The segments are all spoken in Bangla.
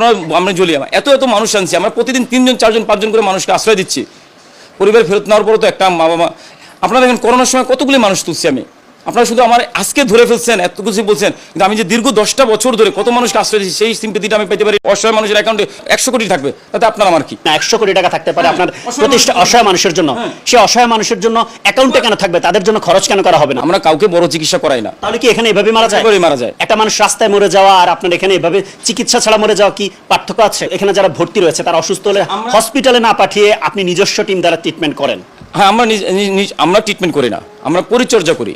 আপনারা, আমরা জ্বলি আমার। এত এত মানুষ আনছি, আমরা প্রতিদিন তিনজন, চারজন, পাঁচজন করে মানুষকে আশ্রয় দিচ্ছি। পরিবার ফেরত নেওয়ার পরও তো একটা মা বাবা আপনারা দেখেন, করোনার সময় কতগুলি মানুষ তুলছি আমি। আপনারা শুধু আমার আজকে ধরে ফেলছেন এত কিছু বলছেন কিন্তু আমি যে দীর্ঘ দশটা বছর ধরে কত মানুষকে আশ্রয় দিচ্ছি সেই সিম্পেতিটা আমি পেতে পারি। অসহায় মানুষের অ্যাকাউন্টে একশো কোটি থাকবে তাতে আপনার আমার কি? না একশো কোটি টাকা থাকতে পারে আপনার প্রতিষ্ঠা অসহায় মানুষের জন্য। হ্যাঁ। সে অসহায় মানুষের জন্য অ্যাকাউন্টে কেন থাকবে? তাদের জন্য খরচ কেন করা হবে না? আমরা কাউকে বড় চিকিৎসা করাই না। তাহলে কি এখানে এভাবে মারা যায়? মারা যায়। একটা মানুষ রাস্তায় মরে যাওয়া আর আপনার এখানে এভাবে চিকিৎসা ছাড়া মরে যাওয়া কি পার্থক্য আছে? এখানে যারা ভর্তি রয়েছে তারা অসুস্থ হলে হসপিটালে না পাঠিয়ে আপনি নিজস্ব টিম দ্বারা ট্রিটমেন্ট করেন। হ্যাঁ আমরা আমরা ট্রিটমেন্ট করি না। আমরা পরিচর্যা করি।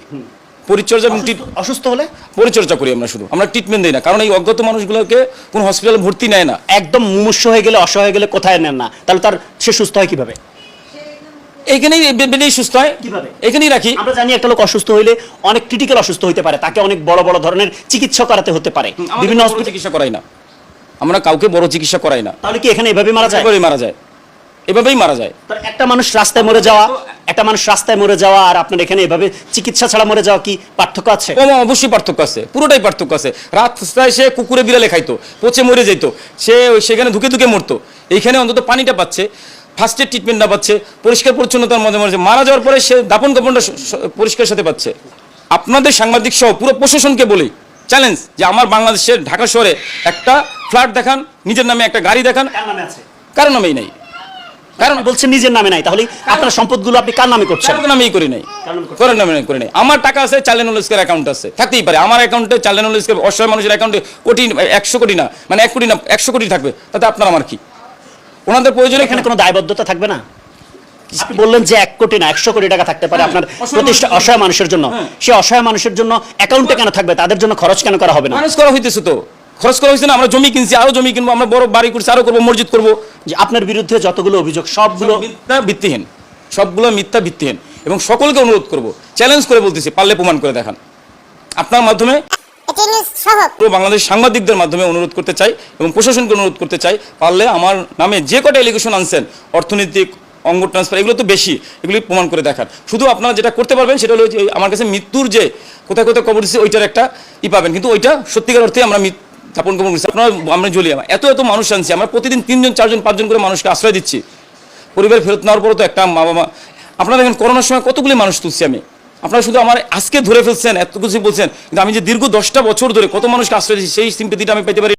পরিচর্যা এবং অসুস্থ? হলে? পরিচর্যা করি আমরা শুধু। আমরা ট্রিটমেন্ট দিই না। কারণ এই অজ্ঞাত মানুষগুলোকে কোন হসপিটালে ভর্তি নেয় না। একদম মুমূর্ষ হয়ে গেলে অসহায় হয়ে গেলে কোথায় নেন না? তাহলে তার সে সুস্থ হয় কীভাবে? এইখানেই বে- সুস্থ হয়। কীভাবে? এখানেই রাখি। আমরা জানি একটা লোক অসুস্থ হইলে অনেক ক্রিটিক্যাল অসুস্থ হতে পারে। তাকে অনেক বড় বড় ধরনের চিকিৎসা করাতে হতে পারে। বিভিন্ন চিকিৎসা করাই না। আমরা কাউকে বড় চিকিৎসা করাই না। তাহলে কি এখানে এভাবে মারা যায়? মারা যায়। এভাবেই মারা যায়। একটা মানুষ রাস্তায় মরে যাওয়া একটা মানুষ রাস্তায় মরে যাওয়া আর আপনার এখানে এভাবে চিকিৎসা ছাড়া মরে যাওয়া কি পার্থক্য আছে? অবশ্যই পার্থক্য আছে পুরোটাই পার্থক্য আছে। রাস্তায় সে কুকুরে বিড়ালে খাইতো পচে মরে যেত সে সেখানে ধুকে ধুকে মরতো। এইখানে অন্তত পানিটা পাচ্ছে ফার্স্ট এড ট্রিটমেন্ট না পাচ্ছে পরিষ্কার পরিচ্ছন্নতার মধ্যে মধ্যে মারা যাওয়ার পরে সে দাপন কাপনটা পরিষ্কার সাথে পাচ্ছে। আপনাদের সাংবাদিক সহ পুরো প্রশাসনকে বলি চ্যালেঞ্জ যে আমার বাংলাদেশের ঢাকা শহরে একটা ফ্ল্যাট দেখান নিজের নামে একটা গাড়ি দেখান। কার নামে আছে? কারও নামেই নাই। কারণ বলছেন নিজের নামে নাই তাহলে আপনার সম্পদগুলো আপনি কার নামে করছেন? কারও নামেই করি নাই। কারও নামে? করি নাই। আমার টাকা আছে চালেন নলেজকের অ্যাকাউন্ট আছে থাকতেই পারে। আমার অ্যাকাউন্টে চালেন নলেজকের অসহায় মানুষের অ্যাকাউন্টে কোটি একশো কোটি না মানে এক কোটি না একশো কোটি থাকবে। তাতে আপনার আমার কি? ওনাদের প্রয়োজনে এখানে কোনো দায়বদ্ধতা থাকবে না? আপনি বললেন যে এক কোটি না একশো কোটি টাকা থাকতে পারে হ্যাঁ, আপনার প্রতিষ্ঠা অসহায় মানুষের জন্য। হ্যাঁ। সে অসহায় মানুষের জন্য অ্যাকাউন্টে কেন থাকবে? তাদের জন্য খরচ কেন করা হবে না? খরচ করা হইতেছে তো। খরচ করা হয়েছে না আমরা জমি কিনছি আরও জমি কিনবো আমরা বড় বাড়ি করছি আরও করব মসজিদ করব। যে আপনার বিরুদ্ধে যতগুলো অভিযোগ সবগুলো মিথ্যা ভিত্তিহীন। সবগুলো মিথ্যা ভিত্তিহীন। এবং সকলকে অনুরোধ করব চ্যালেঞ্জ করে বলতেছি পারলে প্রমাণ করে দেখান। আপনার মাধ্যমে পুরো বাংলাদেশ সাংবাদিকদের মাধ্যমে অনুরোধ করতে চাই এবং প্রশাসনকে অনুরোধ করতে চাই পারলে আমার নামে যে কটা এলিগেশন আনছেন অর্থনৈতিক অঙ্গ ট্রান্সফার এগুলো তো বেশি এগুলি প্রমাণ করে দেখান। শুধু আপনারা যেটা করতে পারবেন সেটা হলো আমার কাছে মৃত্যুর যে কোথায় কোথায় কবর দিচ্ছে ওইটার একটা ই পাবেন। কিন্তু ওইটা সত্যিকার অর্থে আমরা মৃত- যাপন আপনারা, আমরা জ্বলি আমার। এত এত মানুষ আনছি। আমরা প্রতিদিন তিনজন, চারজন, পাঁচজন করে মানুষকে আশ্রয় দিচ্ছি। পরিবার ফেরত নেওয়ার পরও তো একটা মা বাবা আপনারা দেখেন, করোনার সময় কতগুলি মানুষ তুলছি আমি। আপনারা শুধু আমার আজকে ধরে ফেলছেন, এত কিছু বলছেন, কিন্তু আমি যে দীর্ঘ দশটা বছর ধরে কত মানুষকে আশ্রয় দিচ্ছি সেই সিম্পেতিটা আমি পেতে পারি